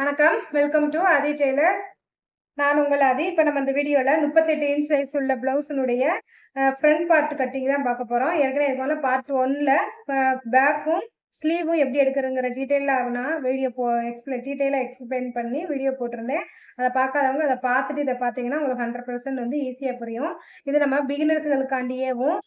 வணக்கம். Welcome to Aadhi Taylor நான் உங்கள் ஆதி இப்போ நம்ம இந்த வீடியோவில் முப்பத்தெட்டு இன்ச் சைஸ் உள்ள ப்ளவுஸினுடைய ஃப்ரண்ட் பார்ட் கட்டிங் தான் பார்க்க போகிறோம் ஏற்கனவே இதுக்கு பார்ட் ஒன்னில் பேக்கும் ஸ்லீவும் எப்படி எடுக்கிறதுங்கிற டீட்டெயிலாக நான் வீடியோ போ எக்ஸ்பிளைன் டீட்டெயிலாக எக்ஸ்பிளைன் பண்ணி வீடியோ போட்டிருந்தேன். அதை பார்க்காதவங்க அதை பார்த்துட்டு இதை பார்த்தீங்கன்னா உங்களுக்கு ஹண்ட்ரட் பர்சன்ட் வந்து ஈஸியாக புரியும். இது நம்ம பிகினர்ஸ்களுக்காண்டியேவும்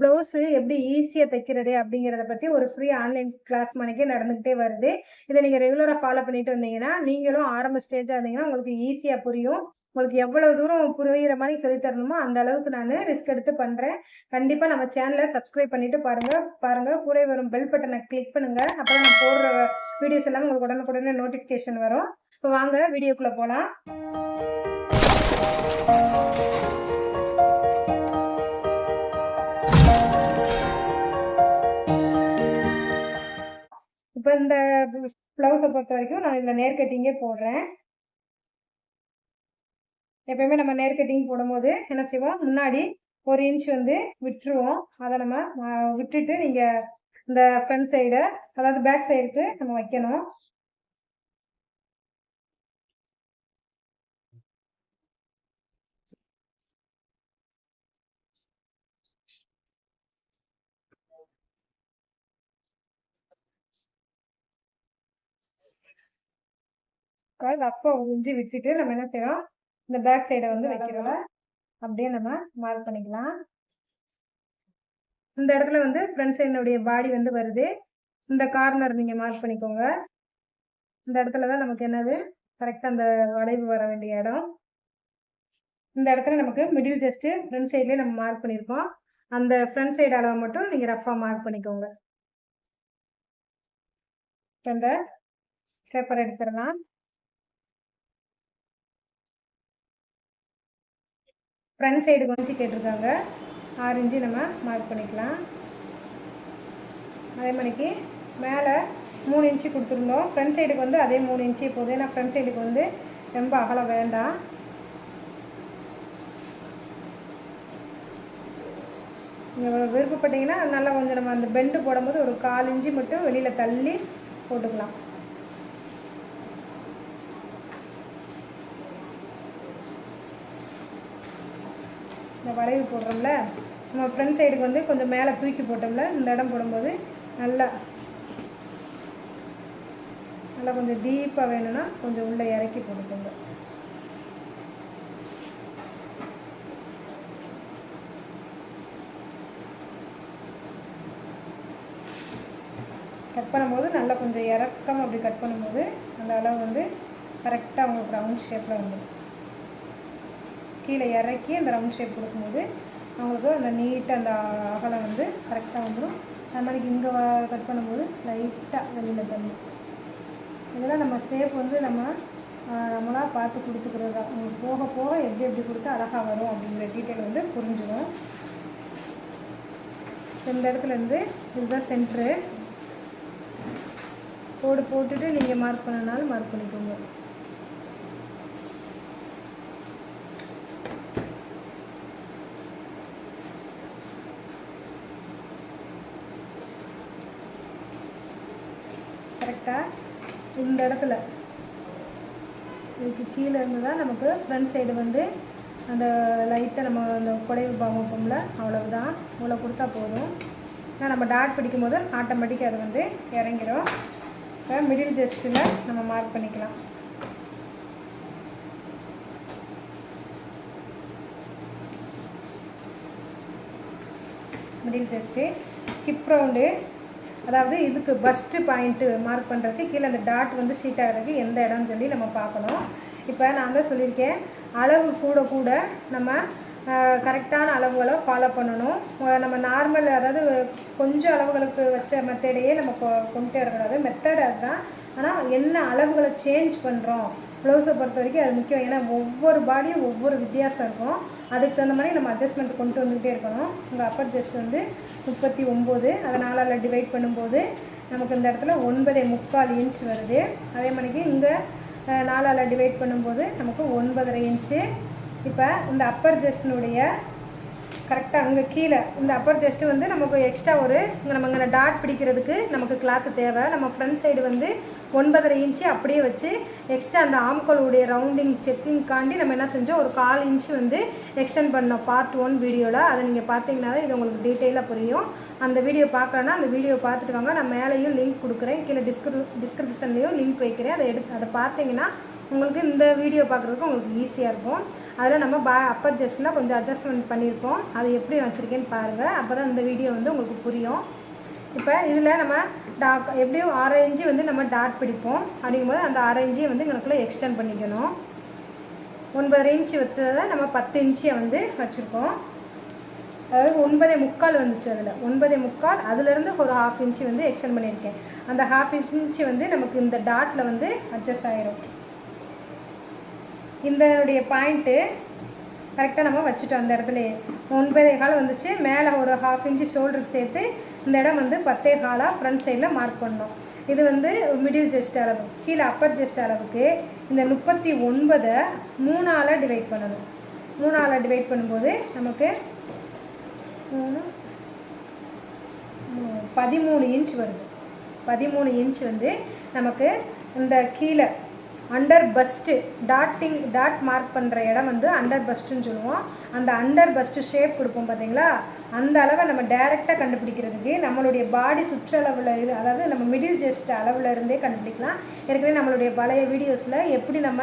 ப்ளவுஸு எப்படி ஈஸியாக தைக்கிறது அப்படிங்கிறத பற்றி ஒரு ஃப்ரீ ஆன்லைன் கிளாஸ் மணிக்கே நடந்துக்கிட்டே வருது. இதை நீங்கள் ரெகுலராக ஃபாலோ பண்ணிட்டு வந்தீங்கன்னா நீங்களும் ஆரம்ப ஸ்டேஜாக இருந்தீங்கன்னா உங்களுக்கு ஈஸியாக புரியும். உங்களுக்கு எவ்வளோ தூரம் புரிகிற மாதிரி சொல்லித் தரணுமோ அந்த அளவுக்கு நான் ரிஸ்க் எடுத்து பண்ணுறேன் கண்டிப்பாக நம்ம சேனலை சப்ஸ்கிரைப் பண்ணிட்டு பாருங்கள் பாருங்கள் கூட வரும் பெல் பட்டனை கிளிக் பண்ணுங்கள் அப்போ நான் போடுற வீடியோஸ் எல்லாம் உங்களுக்கு உடனுக்குடனே நோட்டிஃபிகேஷன் வரும். இப்போ வாங்க வீடியோக்குள்ளே போகலாம் இப்போ இந்த ப்ளவுஸை பொறுத்த வரைக்கும் நான் இதில் நேர் கட்டிங்கே போடுறேன். எப்பயுமே நம்ம நேர் கட்டிங் போடும்போது என்ன செய்வோம்? முன்னாடி ஒரு இன்ச் வந்து விட்டுருவோம். அதை நம்ம விட்டுட்டு நீங்கள் இந்த ஃப்ரண்ட் சைடு அதாவது பேக் சைடுக்கு நம்ம வைக்கணும். அப்போ ஒரு இஞ்சி விட்டுட்டு நம்ம என்ன செய்யறோம் இந்த பேக் சைடை வந்து வைக்கிறோம். அப்படியே நம்ம மார்க் பண்ணிக்கலாம். இந்த இடத்துல வந்து ஃப்ரண்ட் சைடினுடைய பாடி வந்து வருது. இந்த கார்னர் நீங்கள் மார்க் பண்ணிக்கோங்க. இந்த இடத்துல தான் நமக்கு என்னது? கரெக்டாக அந்த வளைவு வர வேண்டிய இடம். இந்த இடத்துல நமக்கு மிடில் ஜஸ்ட்டு ஃப்ரண்ட் சைட்லேயே நம்ம மார்க் பண்ணியிருக்கோம் அந்த ஃப்ரண்ட் சைடு அளவை மட்டும் நீங்கள் ரஃபாக மார்க் பண்ணிக்கோங்க. இந்த பேப்பர் எடுத்துடலாம் ஃப்ரண்ட் சைடு கொஞ்சம் கேட்டிருக்காங்க. ஆறு இன்ச்சு நம்ம மார்க் பண்ணிக்கலாம். அதே மாதிரிக்கு மேலே மூணு இன்ச்சு கொடுத்துருந்தோம். ஃப்ரண்ட் சைடுக்கு வந்து அதே மூணு இன்ச்சு. போதும் ஏன்னா ஃப்ரண்ட் சைடுக்கு வந்து ரொம்ப அகலம் வேண்டாம். நீங்கள் விருப்பப்பட்டீங்கன்னா நல்லா கொஞ்சம் நம்ம அந்த பெண்டு போடும்போது ஒரு கால் இன்ச்சு மட்டும் வெளியில் தள்ளி போட்டுக்கலாம். இந்த வளைவு போடுறோம்ல நம்ம ஃப்ரண்ட் சைடுக்கு வந்து கொஞ்சம் மேலே தூக்கி போட்டோம்ல இந்த இடம் போடும்போது நல்லா நல்லா கொஞ்சம் டீப்பாக வேணும்னா கொஞ்சம் உள்ளே இறக்கி போட்டுக்கோங்க. கட் பண்ணும்போது நல்லா கொஞ்சம் இறக்கம் அப்படி கட் பண்ணும்போது அந்த அளவு வந்து கரெக்டாக உங்களுக்கு ரவுண்ட் ஷேப்பில் வந்துடும். கீழே இறக்கி அந்த ரவுண்ட் ஷேப் கொடுக்கும்போது அவங்களுக்கு அந்த நீட்டாக அந்த அகலம் வந்து கரெக்டாக வந்துடும் அது மாதிரி இங்கே கட் பண்ணும்போது லைட்டாக வெளியில் தண்ணி இதெல்லாம் நம்ம ஷேப் வந்து நம்ம நம்மளாக பார்த்து கொடுத்துக்கிறது தான். உங்களுக்கு போக போக எப்படி எப்படி கொடுத்தா அழகாக வரும் அப்படிங்கிற டீட்டெயில் வந்து புரிஞ்சுக்கும் இந்த இடத்துலேருந்து இதுதான் சென்ட்ரு கோடு போட்டுட்டு நீங்கள் மார்க் பண்ணனாலும் மார்க் பண்ணிக்கோங்க கரெக்டாக இந்த இடத்துல. இதுக்கு கீழே இருந்து தான் நமக்கு ஃப்ரண்ட் சைடு வந்து அந்த லைட்டை நம்ம அந்த குடைவு பாவப்போம்ல அவ்வளவுதான். இவ்வளோ கொடுத்தா போதும். ஆனால் நம்ம டாட் பிடிக்கும்போது ஆட்டோமேட்டிக்காக அது வந்து இறங்கிடும் இப்போ மிடில் ஜஸ்ட்டில் நம்ம மார்க் பண்ணிக்கலாம். மிடில் ஜஸ்ட்டு ஹிப் ரவுண்டு அதாவது இதுக்கு ஃபஸ்ட்டு பாயிண்ட்டு மார்க் பண்ணுறதுக்கு கீழே அந்த டாட் வந்து ஷீட் ஆகிறதுக்கு எந்த இடம்னு சொல்லி நம்ம பார்க்கணும். இப்போ நான் தான் சொல்லியிருக்கேன் அளவு கூட கூட நம்ம கரெக்டான அளவுகளை ஃபாலோ பண்ணணும். நம்ம நார்மல் அதாவது கொஞ்சம் அளவுகளுக்கு வச்ச மெத்தடையே நம்ம கொ- வரக்கூடாது மெத்தட் அதுதான். ஆனால் என்ன அளவுகளை சேஞ்ச் பண்ணுறோம் ப்ளவுஸை பொறுத்த வரைக்கும் அது முக்கியம். ஏன்னா ஒவ்வொரு பாடியும் ஒவ்வொரு வித்தியாசம் இருக்கும். அதுக்கு தகுந்த மாதிரி நம்ம அட்ஜஸ்ட்மெண்ட் கொண்டு வந்துக்கிட்டே இருக்கணும். உங்கள் அப்பர் ஜஸ்ட் வந்து முப்பத்தி ஒம்பது. அதை நாலால் டிவைட் பண்ணும்போது நமக்கு இந்த இடத்துல ஒன்பதே முக்கால் இன்ச் வருது. அதே மாதிரிக்கு இங்கே நாலால் டிவைட் பண்ணும்போது நமக்கு ஒன்பதரை இன்ச்சு இப்போ இந்த அப்பர் ஜஸ்டினுடைய கரெக்டாக அங்கே கீழே இந்த அப்பர் ஜஸ்ட்டு வந்து நமக்கு எக்ஸ்ட்ரா ஒரு இங்கே நம்ம இங்கே டாட் பிடிக்கிறதுக்கு நமக்கு கிளாத்து தேவை. நம்ம ஃப்ரண்ட் சைடு வந்து ஒன்பதரை இன்ச்சு அப்படியே வச்சு எக்ஸ்ட்ரா அந்த ஆம்கோளுடைய ரவுண்டிங் செக்கிங்காண்டி நம்ம என்ன செஞ்சோம்? ஒரு கால் இன்ச்சு வந்து எக்ஸ்டெண்ட் பண்ணோம். பார்ட் ஒன் வீடியோவில் அதை நீங்கள் பார்த்தீங்கன்னா தான் இது உங்களுக்கு டீட்டெயிலாக புரியும். அந்த வீடியோ பார்க்கலன்னா அந்த வீடியோ பார்த்துட்டு வாங்க. நான் மேலேயும் லிங்க் கொடுக்குறேன். கீழே டிஸ்கிரி டிஸ்கிரிப்ஷன்லேயும் லிங்க் வைக்கிறேன். அதை எடுத்து அதை பார்த்தீங்கன்னா உங்களுக்கு இந்த வீடியோ பார்க்குறதுக்கு உங்களுக்கு ஈஸியாக இருக்கும். அதில் நம்ம பா அப்பர் ஜஸ்ட்லாம் கொஞ்சம் அட்ஜஸ்ட்மெண்ட் பண்ணியிருப்போம். அது எப்படி வச்சுருக்கேன்னு பாருங்கள் அப்போ தான் இந்த வீடியோ வந்து உங்களுக்கு புரியும். இப்போ இதில் நம்ம டாக் எப்படியும் ஆரஞ்சு வந்து நம்ம டாட் பிடிப்போம். அப்படிங்கும்போது அந்த அரை வந்து எங்களுக்குள்ளே எக்ஸ்டெண்ட் பண்ணிக்கணும். ஒன்பதரை இன்ச்சு வச்சதை நம்ம பத்து இன்ச்சியை வந்து வச்சுருக்கோம். அதாவது ஒன்பதே முக்கால் வந்துச்சு அதில். ஒன்பதே முக்கால் அதுலேருந்து ஒரு ஹாஃப் இன்ச்சு வந்து எக்ஸ்டெண்ட் பண்ணியிருக்கேன். அந்த ஹாஃப் இன்ச்சு வந்து நமக்கு இந்த டாட்டில் வந்து அட்ஜஸ்ட் ஆகிரும் இதனுடைய பாயிண்ட்டு கரெக்டாக நம்ம வச்சுட்டோம். அந்த இடத்துல ஒன்பதே கால் வந்துச்சு. மேலே ஒரு ஹாஃப் இன்ச்சு ஷோல்டருக்கு சேர்த்து இந்த இடம் வந்து பத்தே காலாக ஃப்ரண்ட் சைடில் மார்க் பண்ணோம். இது வந்து மிடில் ஜெஸ்ட் அளவு. கீழே அப்பர் ஜெஸ்ட் அளவுக்கு இந்த முப்பத்தி ஒன்பதை மூணால் டிவைட் பண்ணணும். மூணால் டிவைட் பண்ணும்போது நமக்கு மூணு பதிமூணு இன்ச் வருது. பதிமூணு இன்ச் வந்து நமக்கு இந்த கீழே under bust dotting dot mark பண்ணுற இடம் வந்து அண்டர் பஸ்ட்டுன்னு சொல்லுவோம். அந்த அண்டர் பஸ்ட்டு ஷேப் கொடுப்போம் பார்த்தீங்களா அந்த அளவை நம்ம டைரெக்டாக கண்டுபிடிக்கிறதுக்கு நம்மளுடைய பாடி சுற்றளவில் இரு அதாவது நம்ம மிடில் ஜெஸ்ட் அளவில் இருந்தே கண்டுபிடிக்கலாம். ஏற்கனவே நம்மளுடைய பழைய வீடியோஸில் எப்படி நம்ம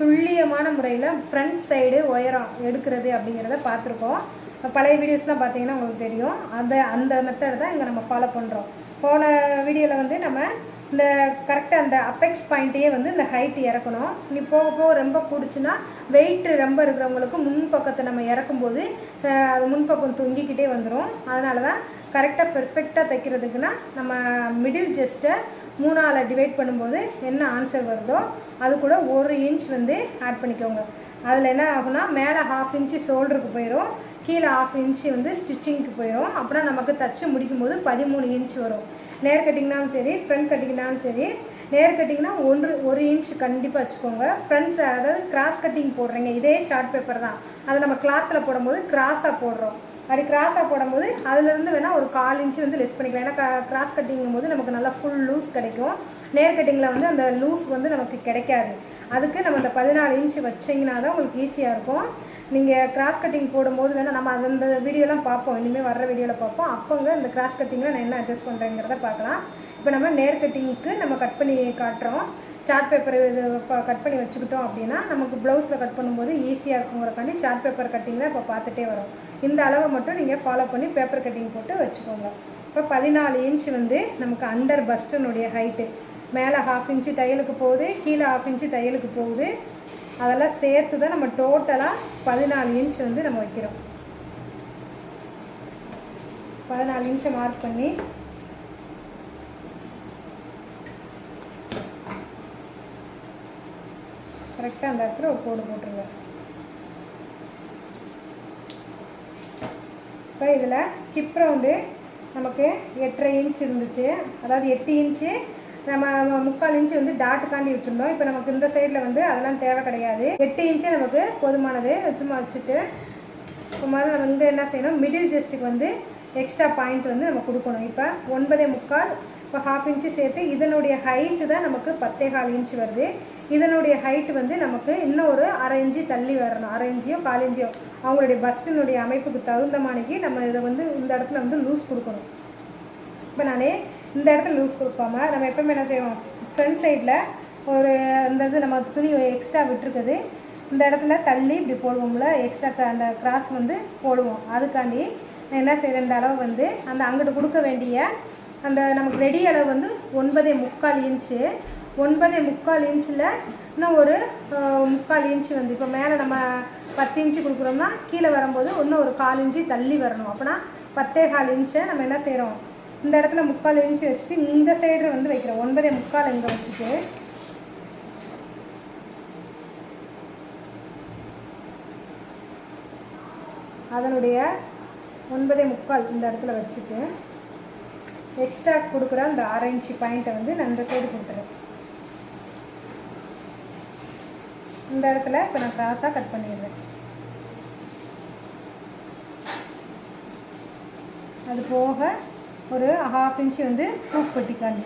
துல்லியமான முறையில் ஃப்ரண்ட் சைடு உயரம் எடுக்கிறது அப்படிங்கிறத பார்த்துருக்கோம். பழைய வீடியோஸ்லாம் பார்த்தீங்கன்னா உங்களுக்கு தெரியும். அந்த அந்த மெத்தட் தான் இங்கே நம்ம ஃபாலோ பண்ணுறோம் போன வீடியோவில் வந்து நம்ம இந்த கரெக்டாக அந்த அப்பெக்ஸ் பாயிண்ட்டையே வந்து இந்த ஹைட் இறக்கணும். நீ போக போக ரொம்ப பிடிச்சின்னா வெயிட் ரொம்ப இருக்கிறவங்களுக்கு முன் பக்கத்தை நம்ம இறக்கும்போது அது முன்பக்கம் தொங்கிக்கிட்டே வந்துடும் அதனால தான் கரெக்டாக பெர்ஃபெக்டாக தைக்கிறதுக்குன்னா நம்ம மிடில் ஜஸ்ட்டை மூணால் டிவைட் பண்ணும்போது என்ன ஆன்சர் வருதோ அது கூட ஒரு இன்ச் வந்து ஆட் பண்ணிக்கோங்க. அதில் என்ன ஆகும்னா மேலே ஹாஃப் இன்ச்சு ஷோல்டருக்கு போயிடும் கீழே ஹாஃப் இன்ச்சு வந்து ஸ்டிச்சிங்க்கு போயிடும் அப்புறம் நமக்கு தச்சு முடிக்கும்போது பதிமூணு இன்ச் வரும். நேர் கட்டிங்னாலும் சரி ஃப்ரண்ட் கட்டிங்னாலும் சரி நேர் கட்டிங்னா ஒன்று ஒரு இன்ச் கண்டிப்பாக வச்சுக்கோங்க. ஃப்ரண்ட்ஸ் அதாவது கிராஸ் கட்டிங் போடுறீங்க இதே சார்ட் பேப்பர் தான். அதை நம்ம கிளாத்தில் போடும்போது கிராஸாக போடுறோம். அப்படி கிராஸாக போடும்போது அதுலேருந்து வேணால் ஒரு கால் இன்ச்சு வந்து லெஸ் பண்ணிக்கலாம். ஏன்னா கிராஸ் கட்டிங்கும் போது நமக்கு நல்லா ஃபுல் லூஸ் கிடைக்கும். நேர் கட்டிங்கில் வந்து அந்த லூஸ் வந்து நமக்கு கிடைக்காது. அதுக்கு நம்ம அந்த பதினாலு இன்ச்சு வச்சிங்கன்னா தான் உங்களுக்கு ஈஸியாக இருக்கும். நீங்கள் கிராஸ் கட்டிங் போடும்போது வேணால் நம்ம அந்த வீடியோலாம் பார்ப்போம். இனிமேல் வர்ற வீடியோவில் பார்ப்போம். அப்போங்க இந்த கிராஸ் கட்டிங்கில் நான் என்ன அட்ஜஸ்ட் பண்ணுறேங்கிறத பார்க்கலாம். இப்போ நம்ம நேர் கட்டிங்க்கு நம்ம கட் பண்ணி காட்டுறோம். சார்ட் பேப்பர் இது கட் பண்ணி வச்சுக்கிட்டோம் அப்படின்னா நமக்கு ப்ளவுஸில் கட் பண்ணும்போது ஈஸியாக இருக்குங்கிறக்காண்டி சார்ட் பேப்பர் கட்டிங்கில் இப்போ பார்த்துட்டே வரும். இந்த அளவை மட்டும் நீங்கள் ஃபாலோ பண்ணி பேப்பர் கட்டிங் போட்டு வச்சுக்கோங்க. இப்போ பதினாலு இன்ச் வந்து நமக்கு அண்டர் பஸ்டனுடைய ஹைட்டு மேலே ஹாஃப் இன்ச்சு தையலுக்கு போகுது கீழே ஹாஃப் இன்ச்சு தையலுக்கு போகுது. அதெல்லாம் சேர்த்து தான் நம்ம டோட்டலாக பதினாலு இன்ச் வந்து நம்ம வைக்கிறோம். பதினாலு இன்ச்சை மார்க் பண்ணி கரெக்டாக அந்த இடத்துல ஒரு கோடு போட்டுருங்க. இப்போ இதில் ஹிப் ரவுண்டு நமக்கு எட்டரை இன்ச் இருந்துச்சு. அதாவது எட்டு இன்ச்சு நம்ம முக்கால் இன்ச்சு வந்து டாட்டுக்காண்டி விட்டுருந்தோம். இப்போ நமக்கு இந்த சைடில் வந்து அதெல்லாம் தேவை கிடையாது. எட்டு இன்ச்சே நமக்கு போதுமானது. சும்மா வச்சுட்டு இப்போ முதல்ல நம்ம இங்கே என்ன செய்யணும்? மிடில் ஜஸ்ட்டுக்கு வந்து எக்ஸ்ட்ரா பாயிண்ட் வந்து நம்ம கொடுக்கணும். இப்போ ஒன்பதே முக்கால் இப்போ ஹாஃப் இன்ச்சு சேர்த்து இதனுடைய ஹைட்டு தான் நமக்கு பத்தே கால் இன்ச்சு வருது. இதனுடைய ஹைட்டு வந்து நமக்கு இன்னும் ஒரு அரை இன்ச்சு தள்ளி வரணும். அரை இன்ச்சியோ கால் இன்ச்சியோ. அவங்களுடைய பஸ்டினுடைய அமைப்புக்கு தகுந்த மாணிக்கு நம்ம இதை வந்து இந்த இடத்துல வந்து லூஸ் கொடுக்கணும். இப்போ நானே இந்த இடத்துல லூஸ் கொடுப்பாம நம்ம எப்பவுமே என்ன செய்வோம்? ஃப்ரண்ட் சைடில் ஒரு அந்த இது நம்ம துணி எக்ஸ்ட்ரா விட்டுருக்குது. இந்த இடத்துல தள்ளி இப்படி போடுவோம்ல எக்ஸ்ட்ரா அந்த கிராஸ் வந்து போடுவோம். அதுக்காண்டி நான் என்ன செய்கிறேன் இந்த அளவு வந்து அந்த அங்கிட்டு கொடுக்க வேண்டிய அந்த நமக்கு ரெடி அளவு வந்து ஒன்பதே முக்கால் இன்ச்சு ஒன்பதே முக்கால் இன்ச்சில் இன்னும் ஒரு முக்கால் இன்ச்சு வந்து இப்போ மேலே நம்ம பத்து இன்ச்சு கொடுக்குறோம்னா கீழே வரும்போது இன்னும் ஒரு கால் இன்ச்சு தள்ளி வரணும். அப்போனா பத்தே கால் இன்ச்சை நம்ம என்ன செய்கிறோம் இந்த இடத்துல முக்கால் இன்ச்சு வச்சுட்டு இந்த சைடு வந்து வைக்கிறேன். ஒன்பதே முக்கால் இங்கே வச்சுட்டு. அதனுடைய ஒன்பதே முக்கால் இந்த இடத்துல வச்சுட்டு எக்ஸ்ட்ரா கொடுக்குற அந்த அரை இன்ச்சு பாயிண்ட்டை வந்து நான் இந்த சைடு கொடுத்துறேன். இந்த இடத்துல இப்போ நான் க்ராஸாக கட் பண்ணிடுறேன். அது போக ஒரு ஹாஃப் இன்ச்சு வந்து ஹூக் கொட்டிக்காங்க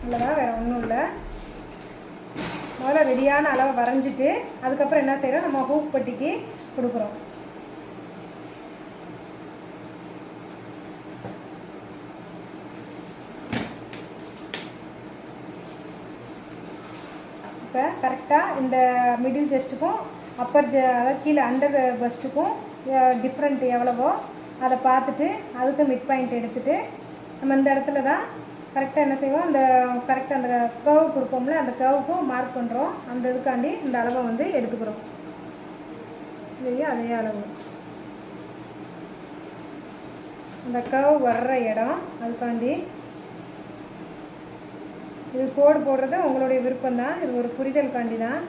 இவ்வளோதான் வேறு ஒன்றும் இல்லை. முதல்ல ரெடியான அளவை வரைஞ்சிட்டு அதுக்கப்புறம் என்ன செய்கிறோம் நம்ம ஹூக் பட்டிக்கு கொடுக்குறோம். இப்போ கரெக்டாக இந்த மிடில் ஜெஸ்ட்டுக்கும் அப்பர் ஜ அதாவது கீழே அண்டர் பஸ்ட்டுக்கும் டிஃப்ரெண்ட் எவ்வளவோ அதை பார்த்துட்டு அதுக்கு மிட் பாயிண்ட் எடுத்துட்டு நம்ம இந்த இடத்துல தான் கரெக்டாக என்ன செய்வோம்? அந்த கரெக்டாக அந்த கேர்வ் கொடுப்போம்ல அந்த கர்வுக்கும் மார்க் பண்ணுறோம் அந்த இதுக்காண்டி இந்த அளவை வந்து எடுத்துக்கிறோம். இல்லையா? அதே அளவு. அந்த கர்வ் வர்ற இடம் அதுக்காண்டி இது கோடு போடுறது உங்களுடைய விருப்பம் தான் இது ஒரு புரிதலுக்காண்டி தான்.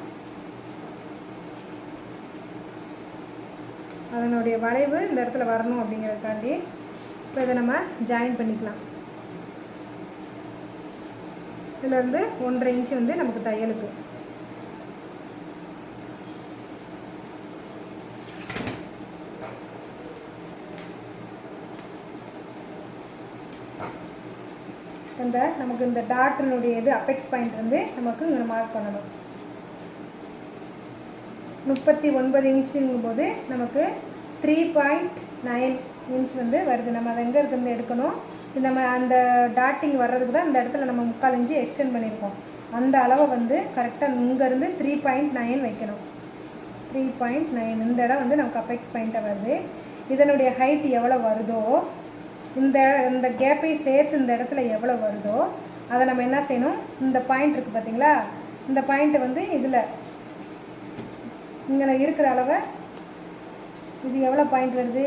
அதனுடைய வளைவு இந்த இடத்துல வரணும் அப்படிங்கிறதுக்காண்டி இப்போ இதை நம்ம ஜாயின் பண்ணிக்கலாம். இதுலேருந்து ஒன்றரை இன்ச்சு வந்து நமக்கு தையலுக்கு இந்த நமக்கு இந்த டாட்டினுடைய இது அப்பெக்ஸ் பாயிண்ட் வந்து நமக்கு இங்கே மார்க் பண்ணணும். முப்பத்தி ஒன்பது இன்ச்சுங்கும் போது நமக்கு த்ரீ பாயிண்ட் நைன் இன்ச் வந்து வருது. நம்ம அதை எங்கேருந்து எடுக்கணும்? நம்ம அந்த டாட்டிங் வர்றதுக்கு தான் அந்த இடத்துல நம்ம முக்கால் இன்ச்சு எக்ஸ்டெண்ட் பண்ணியிருக்கோம். அந்த அளவை வந்து கரெக்டாக இங்கேருந்து த்ரீ பாயிண்ட் நைன் வைக்கணும். த்ரீ பாயிண்ட் நைன் இந்த இடம் வந்து நமக்கு அப்பெக்ஸ் பாயிண்ட்டாக வருது. இதனுடைய ஹைட் எவ்வளோ வருதோ இந்த இந்த கேப்பை சேர்த்து இந்த இடத்துல எவ்வளோ வருதோ அதை நம்ம என்ன செய்யணும்? இந்த பாயிண்ட் இருக்குது பார்த்தீங்களா? இந்த பாயிண்ட்டை வந்து இதில் இங்கே இருக்கிற அளவை இது எவ்வளோ பாயிண்ட் வருது?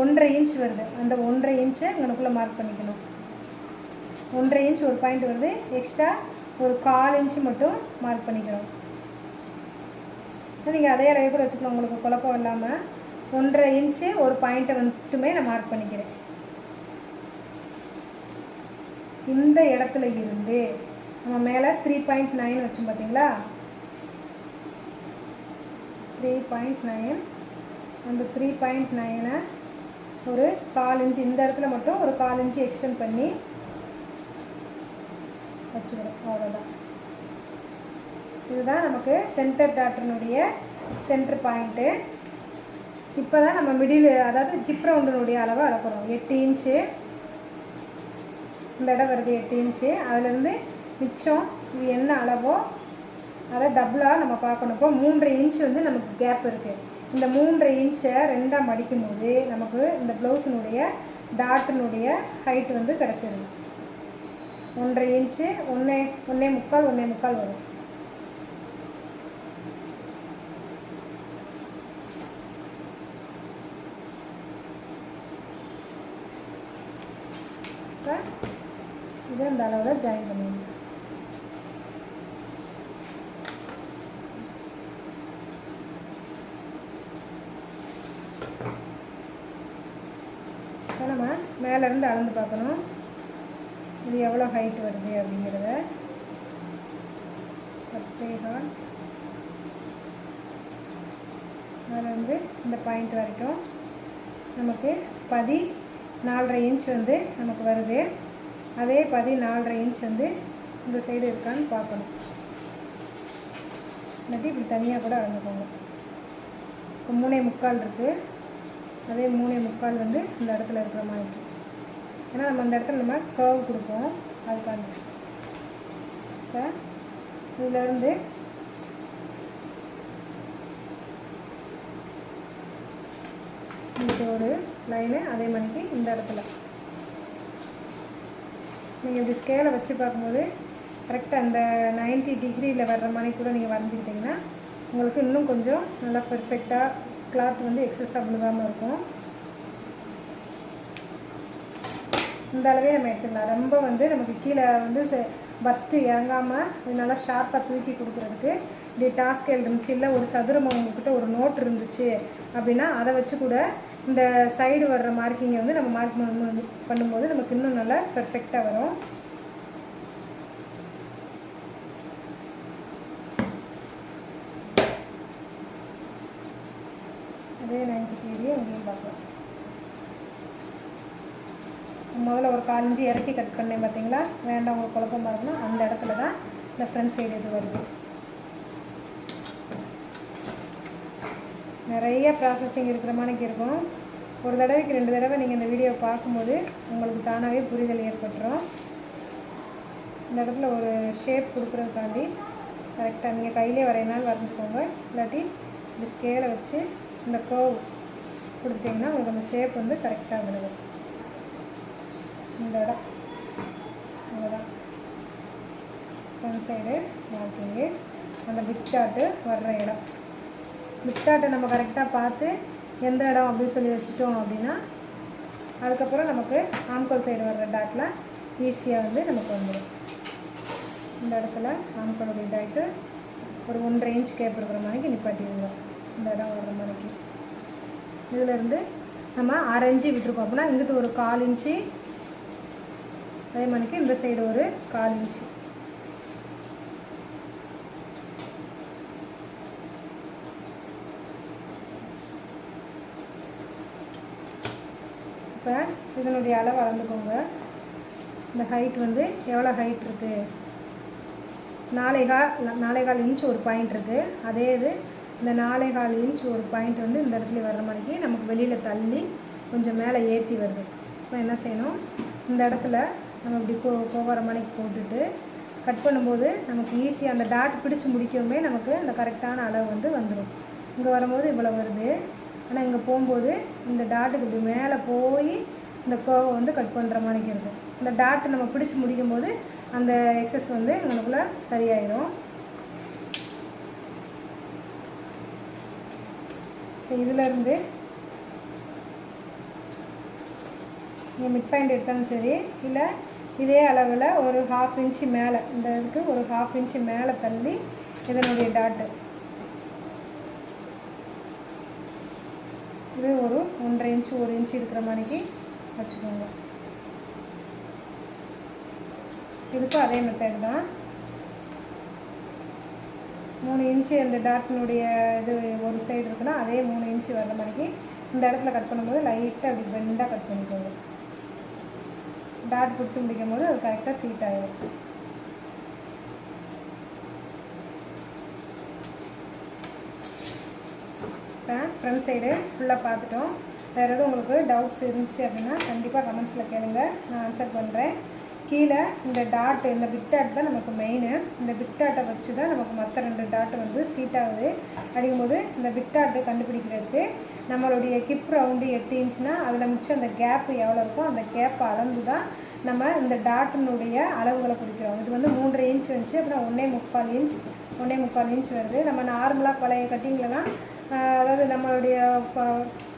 ஒன்றரை இன்ச் வருது. அந்த ஒன்றரை இன்ச்சை இங்கனுக்குள்ளே மார்க் பண்ணிக்கணும். ஒன்றரை இன்ச் ஒரு பாயிண்ட் வருது. எக்ஸ்ட்ரா ஒரு கால் இன்ச்சு மட்டும் மார்க் பண்ணிக்கணும் நீங்கள் அதே அளவு கூட வச்சுக்கலாம் உங்களுக்கு குழப்பம் இல்லாமல் ஒன்றரை இன்ச்சு ஒரு பாயிண்ட்டை மட்டுமே நான் மார்க் பண்ணிக்கிறேன். இந்த இடத்துல இருந்து நம்ம மேலே த்ரீ பாயிண்ட் நைன் வச்சோம் பார்த்தீங்களா த்ரீ பாயிண்ட் நைன் அந்த த்ரீ பாயிண்ட் நைனை ஒரு கால் இன்ச்சு இந்த இடத்துல மட்டும் ஒரு கால் இன்ச்சு எக்ஸ்டெண்ட் பண்ணி வச்சுக்கிறோம் அவ்வளோதான் இதுதான் நமக்கு சென்டர் டாக்டர்னுடைய சென்டர் பாயிண்ட்டு இப்போ தான் நம்ம மிடில் அதாவது கிப் ரவுண்டினுடைய அளவை அளக்குறோம் எட்டு இன்ச்சு. இந்த இடம் வருது எட்டு இன்ச்சு. அதுலேருந்து மிச்சம் இது என்ன அளவோ அதை டபுளாக நம்ம பார்க்கணும். இப்போ மூன்றரை இன்ச் வந்து நமக்கு கேப் இருக்குது இந்த மூன்றரை இன்ச்சை ரெண்டாக மடிக்கும் போது நமக்கு இந்த ப்ளவுஸினுடைய டாட்டினுடைய ஹைட் வந்து கிடச்சிருது ஒன்றரை இன்ச்சு ஒன்றே ஒன்றே முக்கால் ஒன்றே முக்கால் வரும். இதை இந்த அளவில் ஜாயின் பண்ணிடணும் இப்போ நம்ம மேலேருந்து அளந்து பார்க்கணும். இது எவ்வளோ ஹைட் வருது அப்படிங்கிறத. பத்தேகால் வந்து இந்த பாயிண்ட் வரைக்கும் நமக்கு பதி நாலரை இன்ச் வந்து நமக்கு வருது. அதே பதி நாலரை இன்ச் வந்து இந்த சைடு இருக்கான்னு பார்க்கணும். இல்லாட்டி இப்படி தனியாக கூட அளந்துக்கோங்க. இப்போ மூணே முக்கால் இருக்குது அதே மூணே முக்கால் வந்து இந்த இடத்துல இருக்கிற மாதிரி இருக்குது ஏன்னா நம்ம அந்த இடத்துல நம்ம கர்வ் கொடுப்போம். அதுக்காக இப்போ இதுலேருந்து ஒரு லைனு அதே மணிக்கு இந்த இடத்துல. நீங்கள் இப்படி ஸ்கேலை வச்சு பார்க்கும்போது கரெக்டாக அந்த 90 டிகிரியில் வர்ற மாதிரி கூட நீங்கள் வரைஞ்சிக்கிட்டிங்கன்னா உங்களுக்கு இன்னும் கொஞ்சம் நல்லா பெர்ஃபெக்டாக கிளாத் வந்து எக்ஸஸ் விழுகாமல் இருக்கும். இந்த அளவே நம்ம எடுத்துக்கலாம். ரொம்ப வந்து நமக்கு கீழே வந்து பஸ்ட்டு இறங்காமல் இது நல்லா ஷார்ப்பாக தூக்கி கொடுக்குறதுக்கு இப்படி டாஸ்கேல் இருந்துச்சு இல்லை ஒரு சதுரம் உங்ககிட்ட ஒரு நோட் இருந்துச்சு அப்படின்னா அதை வச்சு கூட இந்த சைடு வர்ற மார்க்கிங்கை வந்து நம்ம மார்க் பண்ணும்போது நமக்கு இன்னும் நல்லா பெர்ஃபெக்டாக வரும். அதே நைன்டி டிகிரி அங்கேயும் பார்க்கலாம். முதல்ல ஒரு காலஞ்சு இறக்கி கட் பண்ணேன் பார்த்தீங்களா வேண்டாம் உங்களுக்கு குழப்பமாக இருக்குன்னா அந்த இடத்துல தான் இந்த ஃப்ரண்ட் சைடு இது வருது. நிறைய ப்ராசஸிங் இருக்கிற மாதிரி இருக்கும். ஒரு தடவைக்கு ரெண்டு தடவை நீங்கள் இந்த வீடியோவை பார்க்கும்போது உங்களுக்கு தானாகவே புரிதல் ஏற்பட்டுரும். இந்த இடத்துல ஒரு ஷேப் கொடுக்குறதுக்காண்டி கரெக்டாக நீங்கள் கையிலே வரையினாலும் வரைஞ்சிக்கோங்க. இல்லாட்டி இந்த ஸ்கேலை வச்சு இந்த கோவ் கொடுத்தீங்கன்னா உங்களுக்கு அந்த ஷேப் வந்து கரெக்டாக வருது இந்த இடம். அவ்வளோதான் சைடு மார்க்கிங்கு அந்த பிக்டாட்டு வர்ற இடம். பிக்டாட்டை நம்ம கரெக்டாக பார்த்து எந்த இடம் அப்படின்னு சொல்லி வச்சுட்டோம் அப்படின்னா அதுக்கப்புறம் நமக்கு ஆம்கோல் சைடு வர்ற டாட்டில் ஈஸியாக வந்து நமக்கு வந்துடும் இந்த இடத்துல ஆம்கோலுடைய டாட்டு ஒரு ஒன்றரை இன்ச் கேப் இருக்கிற மாதிரிக்கு நிப்பாட்டிடுவோம் இந்த இடம் வர்ற மாதிரிக்கு. இதிலேருந்து நம்ம அரைஞ்சி விட்டுருக்கோம் அப்படின்னா இங்கிட்டு ஒரு கால் இன்ச்சு அதே மாதிரிக்கு இந்த சைடு ஒரு கால் இன்ச்சு இப்போ இதனுடைய அளவு அளந்துக்கோங்க. இந்த ஹைட் வந்து எவ்வளோ ஹைட் இருக்குது நாலேகால் நாலேகால் இன்ச் ஒரு பாயிண்ட் இருக்குது அதே இது இந்த நாலேகால் இன்ச் ஒரு பாயிண்ட் வந்து இந்த இடத்துல வர்ற மாதிரிக்கு நமக்கு வெளியில் தள்ளி கொஞ்சம் மேலே ஏற்றி வருது. இப்போ என்ன செய்யணும்? இந்த இடத்துல நம்ம இப்படி கோ கோவர மணிக்கு போட்டுட்டு கட் பண்ணும்போது நமக்கு ஈஸியாக அந்த டாட் பிடிச்சி முடிக்கவுமே நமக்கு அந்த கரெக்டான அளவு வந்து வந்துடும் இங்கே வரும்போது இவ்வளோ வருது. ஆனால் இங்கே போகும்போது இந்த டாட்டுக்கு இப்படி மேலே போய் இந்த கோவை வந்து கட் பண்ணுற மாதிரி இருக்கும் இந்த டாட்டு நம்ம பிடிச்சி முடிக்கும் போது அந்த எக்ஸஸ் வந்து எங்களுக்குள்ளே சரியாயிடும் இப்போ நீங்கள் மிட் பாயிண்ட் எடுத்தாலும் சரி இல்லை இதே அளவில் ஒரு ஹாஃப் இன்ச்சு மேலே இந்த இதுக்கு ஒரு ஹாஃப் இன்ச்சு மேலே தள்ளி இதனுடைய டாட்டு இது ஒரு ஒன்றரை இன்ச்சு ஒரு இன்ச்சு இருக்கிற மாதிரிக்கு வச்சுக்கோங்க. இதுக்கும் அதே மெத்தட் தான். மூணு இன்ச்சு அந்த டாட்டினுடைய இது ஒரு சைடு இருக்குன்னா அதே மூணு இன்ச்சு வர்ற மாதிரிக்கு இந்த இடத்துல கட் பண்ணும்போது லைட்டாக அப்படி பெண்டாக கட் பண்ணிக்கோங்க. டாட் பிடிச்சி முடிக்கும் போது அது கரெக்டாக சீட் ஆகிடும் இப்போ ஃப்ரண்ட் சைடு ஃபுல்லாக பார்த்துட்டோம். வேறு எதுவும் உங்களுக்கு டவுட்ஸ் இருந்துச்சு அப்படின்னா கண்டிப்பாக கமெண்ட்ஸில் கேளுங்கள் நான் ஆன்சர் பண்ணுறேன் கீழே இந்த டாட் இந்த பிட் டாட் தான் நமக்கு மெயினு இந்த பிட் டாட்டை வச்சு தான் நமக்கு மற்ற ரெண்டு டாட்டு வந்து சீட் ஆகுது. அப்படிங்கும்போது இந்த பிட் டாட்டு கண்டுபிடிக்கிறதுக்கு நம்மளுடைய கிப் ரவுண்டு எட்டு இன்ச்சுனா அதில் மிச்சம் அந்த கேப்பு எவ்வளோ இருக்கோ அந்த கேப்பை அளந்து தான் நம்ம இந்த டாட்டினுடைய அளவுகளை குறிக்கிறோம். இது வந்து மூன்றரை இன்ச் வந்துச்சு அப்புறம் ஒன்றே முக்கால் இன்ச் ஒன்றே முக்கால் இன்ச் வருது. நம்ம நார்மலாக பழைய கட்டிங்கில் தான் அதாவது நம்மளுடைய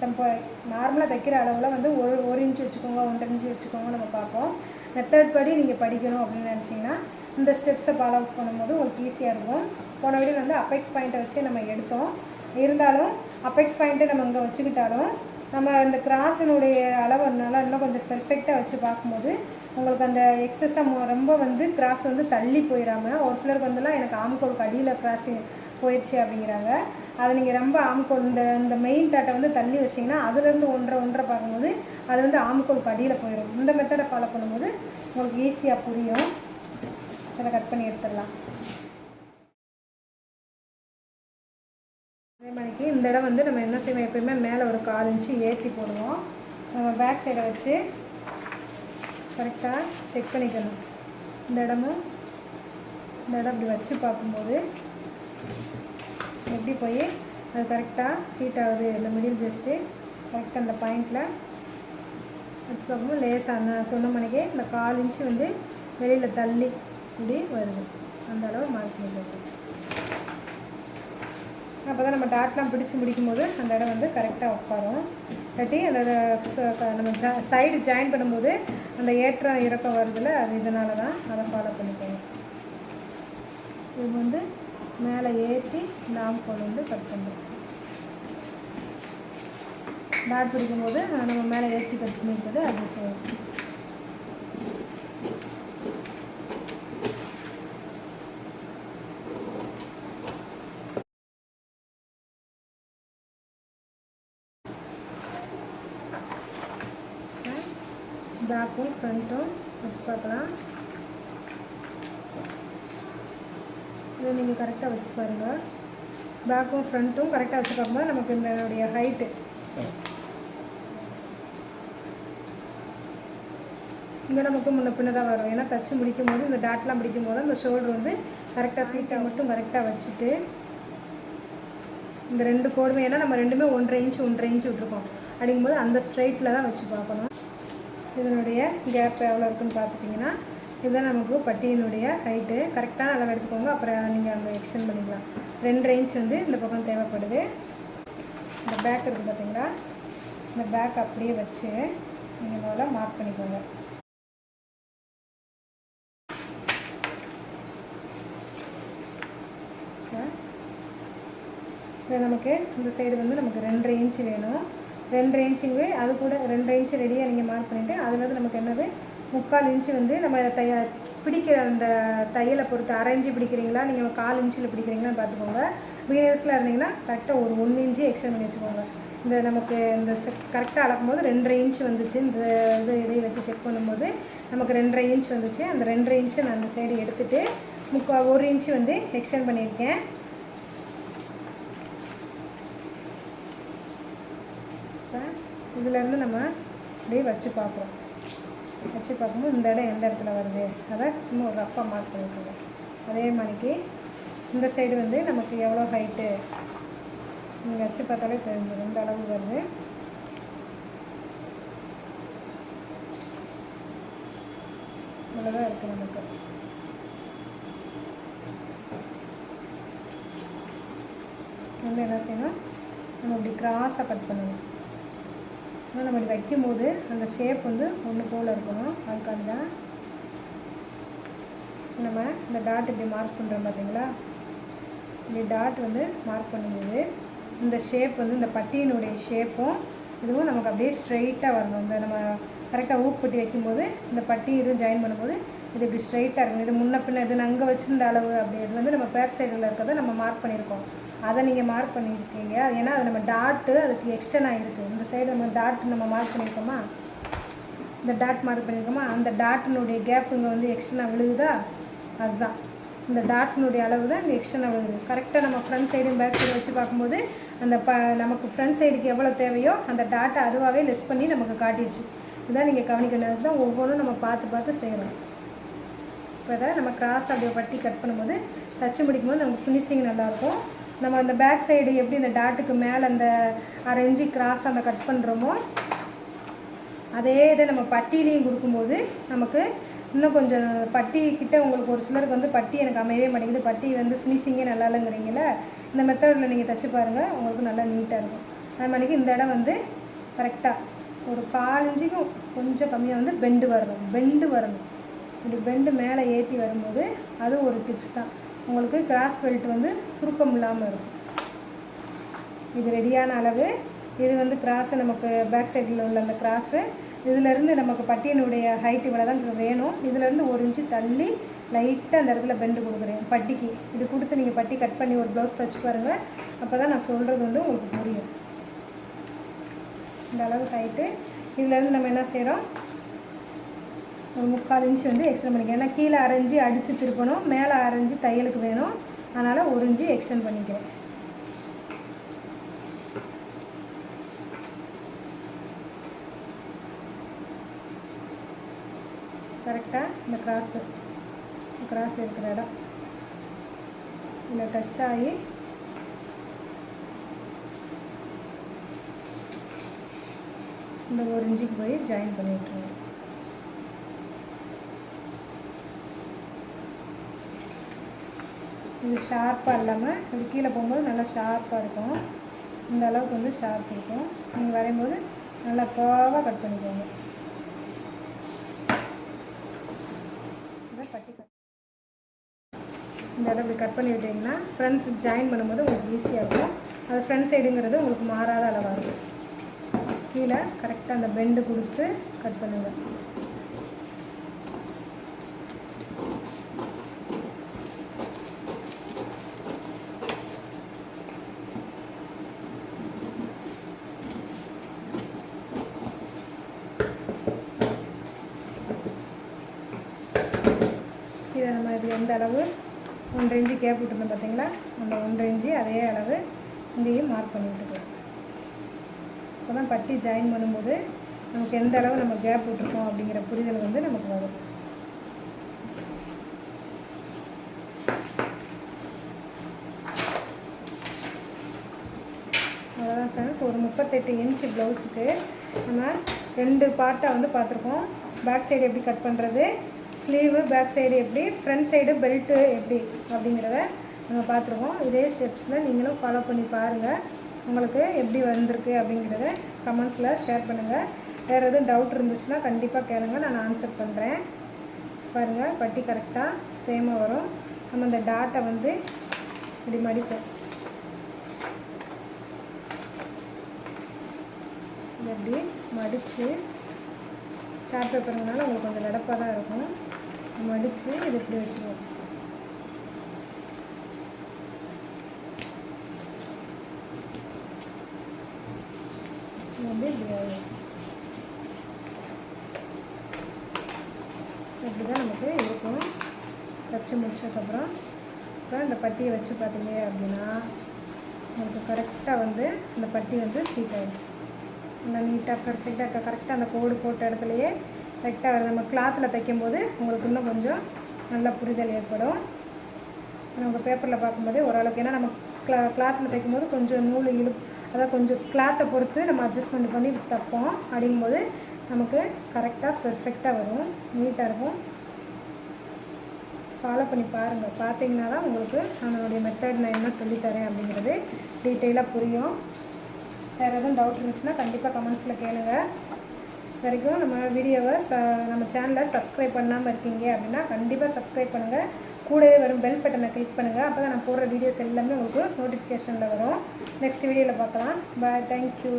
இப்போ நார்மலாக தைக்கிற அளவில் வந்து ஒரு ஒரு இன்ச் வச்சுக்கோங்க ஒன்றரை இன்ச் வச்சுக்கோங்க நம்ம பார்ப்போம். மெத்தட் படி நீங்கள் படிக்கணும் அப்படின்னு நினச்சிங்கன்னா இந்த ஸ்டெப்ஸை ஃபாலோ பண்ணும்போது உங்களுக்கு ஈஸியாக இருக்கும். போன வீடியோ வந்து அப்பெக்ஸ் பாயிண்ட்டை வச்சு நம்ம எடுத்தோம். இருந்தாலும் அப்பெக்ஸ் பாயிண்ட்டை நம்ம இங்கே வச்சுக்கிட்டாலும் நம்ம இந்த கிராஸினுடைய அளவு இன்னும் கொஞ்சம் பெர்ஃபெக்டாக வச்சு பார்க்கும்போது உங்களுக்கு அந்த எக்ஸஸாக ரொம்ப வந்து கிராஸ் வந்து தள்ளி போயிடாமல் ஒரு சிலருக்கு வந்துலாம் எனக்கு ஆம்கோலுக்கு அடியில் கிராஸிங் போயிடுச்சு அப்படிங்கிறாங்க. அதை நீங்கள் ரொம்ப ஆம்கோல் இந்த இந்த மெயின் டாட்டை வந்து தள்ளி வச்சிங்கன்னா அதுலேருந்து ஒன்றரை ஒன்றரை பார்க்கும்போது அது வந்து ஆம்கோல் படியில் போயிடும் இந்த மெத்தடை ஃபாலோ பண்ணும்போது உங்களுக்கு ஈஸியாக புரியும். இதை கட் பண்ணி எடுத்துடலாம். அதே மாதிரிக்கு இந்த இடம் வந்து நம்ம என்ன செய்வோம்? எப்பயுமே மேலே ஒரு கால் இன்ச்சு ஏற்றி போடுவோம். நம்ம பேக் சைடை வச்சு கரெக்டாக செக் பண்ணிக்கணும். இந்த இடமும் இந்த இடம் இப்படி வச்சு பார்க்கும்போது எப்படி போய் அது கரெக்டாக ஹீட் ஆகுது? இந்த மிடில் ஜஸ்ட்டு கரெக்டாக அந்த பாயிண்டில் வச்சு பார்க்கும்போது லேசாக நான் சொன்ன மணிக்கே இந்த கால் இன்ச்சு வந்து வெளியில் தள்ளி இப்படி வருது. அந்த அளவு மார்க் அப்போ தான் நம்ம டாட்லாம் பிடிச்சி முடிக்கும்போது அந்த இடம் வந்து கரெக்டாக உட்காரும். தட்டி அந்த நம்ம ஜா சைடு ஜாயின் பண்ணும்போது அந்த ஏற்றம் இறக்கம் வருதுல அது இதனால தான் அதை ஃபாலோ பண்ணிக்கணும். இது வந்து மேலே ஏற்றி கிராம் கொண்டு வந்து கட் பண்ணுறோம் டாட் பிடிக்கும்போது நம்ம மேலே ஏற்றி கட் பண்ணிக்கிறது அது செய்யணும் பேக்கும் ஃப்ரண்ட்டும் வச்சு பார்க்கலாம் இதை நீங்கள் கரெக்டாக வச்சு பாருங்கள் பேக்கும் ஃப்ரண்ட்டும் கரெக்டாக வச்சு பார்க்கும்போது நமக்கு இதனுடைய ஹைட்டு இங்கே நமக்கு முன்ன பின்ன தான் வரும். ஏன்னா தச்சு முடிக்கும் போது இந்த டாட்லாம் பிடிக்கும் போது அந்த ஷோல்டர் வந்து கரெக்டாக சீட்டை மட்டும் கரெக்டாக வச்சுட்டு இந்த ரெண்டு கோடுமே ஏன்னா நம்ம ரெண்டுமே ஒன்றரை இன்ச் ஒன்றரை இன்ச்சு விட்ருக்கோம் அப்படிங்கும்போது அந்த ஸ்ட்ரைட்டில் தான் வச்சு பார்க்கணும். இதனுடைய கேப் எவ்வளோ இருக்குன்னு பார்த்துட்டிங்கன்னா இதுதான் நமக்கு பட்டியினுடைய ஹைட்டு கரெக்டான அளவு எடுத்துக்கோங்க. அப்புறம் நீங்கள் அங்கே எக்ஸ்டெண்ட் பண்ணிக்கலாம். ரெண்டரை இன்ச் வந்து இந்த பக்கம் தேவைப்படுது. இந்த பேக் இருக்குது பார்த்தீங்களா இந்த பேக் அப்படியே வச்சு நீங்கள் முதல்ல மார்க் பண்ணிக்கோங்க. இது நமக்கு இந்த சைடு வந்து நமக்கு ரெண்டு இன்ச்சு வேணும். ரெண்டு இன்ச்சுங்க அது கூட ரெண்டு இன்ச்சு ரெடியாக நீங்கள் மார்க் பண்ணிவிட்டு அதுலேருந்து நமக்கு என்னது? முக்கால் இன்ச்சு வந்து நம்ம தைய பிடிக்கிற அந்த தையலை பொறுத்து அரை இன்ச்சு பிடிக்கிறீங்களா நீங்கள் கால் இன்ச்சில் பிடிக்கிறீங்களான்னு பார்த்துக்கோங்க. பிகினர்ஸில் இருந்தீங்கன்னா கரெக்டாக ஒரு ஒன்று இன்ச்சு எக்ஸ்டெண்ட் பண்ணி வச்சுக்கோங்க. இந்த நமக்கு இந்த கரெக்டாக அளக்கும்போது ரெண்டரை இன்ச் வந்துச்சு. இந்த இது இதை வச்சு செக் பண்ணும்போது நமக்கு ரெண்டரை இன்ச் வந்துச்சு. அந்த ரெண்டரை இன்ச்சு நான் அந்த சைடு எடுத்துகிட்டு முக்கா ஒரு இன்ச்சு வந்து எக்ஸ்டெண்ட் பண்ணியிருக்கேன். இதுலேருந்து நம்ம அப்படியே வச்சு பார்ப்போம். வச்சு பார்க்கும்போது இந்த இடம் எந்த இடத்துல வருது? அதை சும்மா ஒரு ரஃப்பாக மார்க் பண்ணிக்கோங்க. அதே மாதிரிக்கு இந்த சைடு வந்து நமக்கு எவ்வளோ ஹைட்டு நீங்கள் வச்சு பார்த்தாலே தெரிஞ்சிடும். இந்த அளவு வருது. இவ்வளோதான் இருக்குது நமக்கு. வந்து என்ன செய்யணும்? நம்ம இப்படி கிராஸாக கட் பண்ணணும். ஆனால் நம்ம இப்படி வைக்கும்போது அந்த ஷேப் வந்து ஒன்று போல் இருக்கணும். அதுக்காக தான் நம்ம இந்த டாட் இப்படி மார்க் பண்ணுறோம் பார்த்தீங்களா இப்படி டாட் வந்து மார்க் பண்ணும்போது இந்த ஷேப் வந்து இந்த பட்டியினுடைய ஷேப்பும் இதுவும் நமக்கு அப்படியே ஸ்ட்ரைட்டாக வரணும். இந்த நம்ம கரெக்டாக ஊக்குப்பட்டி வைக்கும்போது இந்த பட்டி இதுவும் ஜாயின் பண்ணும்போது இது இப்படி ஸ்ட்ரைட்டாக இருக்கணும். இது முன்ன பின்ன இது அங்கே வச்சுருந்த அளவு அப்படி இது வந்து நம்ம பேக் சைடில் இருக்கிறத நம்ம மார்க் பண்ணியிருக்கோம். அதை நீங்கள் மார்க் பண்ணியிருக்கீங்க. ஏன்னா அது நம்ம டாட்டு அதுக்கு எக்ஸ்டன் ஆகிருக்கு இந்த சைடு நம்ம டாட் நம்ம மார்க் பண்ணியிருக்கோமா? இந்த டாட் மார்க் பண்ணியிருக்கோமா? அந்த டாட்டினுடைய கேப் இங்கே வந்து எக்ஸ்டனாக விழுகுதா? அதுதான். இந்த டாட்டினுடைய அளவு தான் இங்கே எக்ஸ்டனாக விழுகுது. கரெக்டாக நம்ம ஃப்ரண்ட் சைடும் பேக் சைடு வச்சு பார்க்கும்போது அந்த ப நமக்கு ஃப்ரண்ட் சைடுக்கு எவ்வளோ தேவையோ அந்த டாட்டை அதுவாகவே லெஸ் பண்ணி நமக்கு காட்டிடுச்சு. இதான் நீங்கள் கவனிக்கணும். தான் ஒவ்வொன்றும் நம்ம பார்த்து பார்த்து செய்கிறோம் இப்போ நம்ம கிராஸ் அப்படியே பட்டி கட் பண்ணும்போது தச்சு முடிக்கும்போது நமக்கு ஃபினிஷிங் நல்லாயிருக்கும் நம்ம அந்த பேக் சைடு எப்படி இந்த டாட்டுக்கு மேலே அந்த அரை இன்ச்சு கிராஸ் அந்த கட் பண்ணுறோமோ அதே இதை நம்ம பட்டியிலையும் கொடுக்கும்போது நமக்கு இன்னும் கொஞ்சம் பட்டி கிட்ட உங்களுக்கு ஒரு சிலருக்கு வந்து பட்டி எனக்கு அமையவே மாட்டேங்குது. பட்டி வந்து ஃபினிஷிங்கே நல்லா இல்லைங்கிறீங்கள இந்த மெத்தடில் நீங்கள் தச்சு பாருங்கள் உங்களுக்கு நல்லா நீட்டாக இருக்கும். அது மாதிரி இந்த இடம் வந்து கரெக்டாக ஒரு கால் கொஞ்சம் கம்மியாக வந்து பெண்டு வரணும் பெண்டு வரணும். இப்படி பெண்டு மேலே ஏற்றி வரும்போது அது ஒரு டிப்ஸ் தான். உங்களுக்கு கிராஸ் பெல்ட் வந்து சுருக்கம் இல்லாமல் இருக்கும். இது ரெடியான அளவு. இது வந்து கிராஸு நமக்கு பேக் சைடில் உள்ள அந்த கிராஸு இதிலேருந்து நமக்கு பட்டியனுடைய ஹைட் இவ்வளோ தான் வேணும். இதுலேருந்து ஒரு இன்ச்சு தள்ளி லைட்டாக அந்த இடத்துல பெண்டு கொடுக்குறேன். பட்டிக்கு. இது கொடுத்து நீங்கள் பட்டி கட் பண்ணி ஒரு ப்ளவுஸ் தச்சு பாருங்கள் அப்போ தான் நான் சொல்கிறது வந்து உங்களுக்கு புரியும். இந்த அளவு ஹைட்டு இதுலேருந்து நம்ம என்ன செய்கிறோம் முக்கால் இன்ச்சு வந்து எக்ஸ்டெண்ட் பண்ணிக்கிறேன் ஏன்னா கீழே அரைஞ்சி அடித்து திருப்பணும். மேலே அரைஞ்சி தையலுக்கு வேணும். அதனால் ஒரு இன்ச்சு எக்ஸ்டெண்ட் பண்ணிக்கிறேன். கரெக்டாக இந்த கிராஸு கிராஸ் இருக்கிற இடம். இதில் டச் ஆகி. இந்த ஒரு இன்ச்சுக்கு போய் ஜாயின் பண்ணிட்டுருவோம் இது ஷார்ப்பாக இல்லாமல் இது கீழே போகும்போது நல்லா ஷார்ப்பாக இருக்கும். இந்த அளவுக்கு வந்து ஷார்ப் இருக்கும். நீங்கள் வரையும்போது நல்லா கோவாக கட் பண்ணிக்கோங்க. பட்டி இந்த அளவுக்கு இப்படி கட் பண்ணி விட்டீங்கன்னா ஃப்ரெண்ட்ஸ் ஜாயின் பண்ணும்போது உங்களுக்கு ஈஸியாக இருக்கும். அது ஃப்ரண்ட் சைடுங்கிறது உங்களுக்கு மாறாத அளவாக இருக்கும். கீழே கரெக்டாக அந்த பெண்டு கொடுத்து கட் பண்ணுங்கள் இது அளவு ஒன்றரை இஞ்சி கேப் விட்டுருந்தோம் பார்த்தீங்களா? அந்த ஒன்றரை இஞ்சி அதே அளவு இங்கேயும் மார்க் பண்ணி விட்டுக்கலாம் இப்போ தான் பட்டி ஜாயின் பண்ணும்போது நமக்கு எந்த அளவு நம்ம கேப் விட்டுருக்கோம் அப்படிங்கிற புரிதல் வந்து நமக்கு வரும். அவ்வளோதான் ஃப்ரெண்ட்ஸ் ஒரு முப்பத்தெட்டு இன்ச் ப்ளவுஸுக்கு நம்ம ரெண்டு பார்ட்டாக வந்து பார்த்துருக்கோம். பேக் சைடு எப்படி கட் பண்ணுறது ஸ்லீவு பேக் சைடு எப்படி ஃப்ரண்ட் சைடு பெல்ட்டு எப்படி அப்படிங்கிறத நம்ம பார்த்துருக்கோம். இதே ஸ்டெப்ஸில் நீங்களும் ஃபாலோ பண்ணி பாருங்கள் உங்களுக்கு எப்படி வந்திருக்கு அப்படிங்கிறத கமெண்ட்ஸில் ஷேர் பண்ணுங்கள் வேறு எதுவும் டவுட் இருந்துச்சுன்னா கண்டிப்பாக கேளுங்க. நான் ஆன்சர் பண்ணுறேன் பாருங்கள் பட்டி கரெக்டாக சேமாக வரும். நம்ம இந்த டாட்டை வந்து இப்படி மடிப்போம். எப்படி மடித்து சார்ட் பேப்பருங்கனால உங்களுக்கு கொஞ்சம் நடப்பாக தான் இருக்கும். மடித்து இது இப்படி வச்சுருவோம். இது வந்து இப்படி தான் நமக்கு இருக்கும். வச்சு முடிச்சதுக்கப்புறம் அப்புறம் இந்த பட்டியை வச்சு பார்த்தீங்க அப்படின்னா நமக்கு கரெக்டாக வந்து இந்த பட்டி வந்து சீட் ஆகிடும் நல்லா நீட்டாக பர்ஃபெக்டாக கரெக்டாக அந்த கோடு போட்ட இடத்துலையே கரெக்டாக நம்ம கிளாத்தில் தைக்கும்போது உங்களுக்கு இன்னும் கொஞ்சம் நல்ல புரிதல் ஏற்படும். நம்ம பேப்பரில் பார்க்கும்போதே ஓரளவுக்கு ஏன்னா நம்ம கிளா கிளாத்தில் தைக்கும்போது கொஞ்சம் நூல் இழு அதாவது கொஞ்சம் கிளாத்தை பொறுத்து நம்ம அட்ஜஸ்ட்மெண்ட் பண்ணி தைப்போம். அப்படிங்கும்போது நமக்கு கரெக்டாக பெர்ஃபெக்டாக வரும். நீட்டாக இருக்கும். ஃபாலோ பண்ணி பாருங்கள் பார்த்தீங்கன்னா தான் உங்களுக்கு நம்மளுடைய மெத்தட் நான் என்ன சொல்லித்தரேன் அப்படிங்கிறது டீட்டெயிலாக புரியும். வேறு எதுவும் டவுட் இருந்துச்சுன்னா கண்டிப்பாக கமெண்ட்ஸில் கேளுங்கள் வரைக்கும் நம்ம வீடியோவை ச நம்ம சேனலை சப்ஸ்கிரைப் பண்ணாமல் இருக்கீங்க அப்படின்னா கண்டிப்பாக சப்ஸ்கிரைப் பண்ணுங்கள் கூடவே வரும் பெல் பட்டனை கிளிக் பண்ணுங்கள் அப்போ தான் நான் போடுற வீடியோஸ் எல்லாமே உங்களுக்கு நோட்டிஃபிகேஷனில் வரும். நெக்ஸ்ட் வீடியோவில் பார்க்கலாம். Bye thank you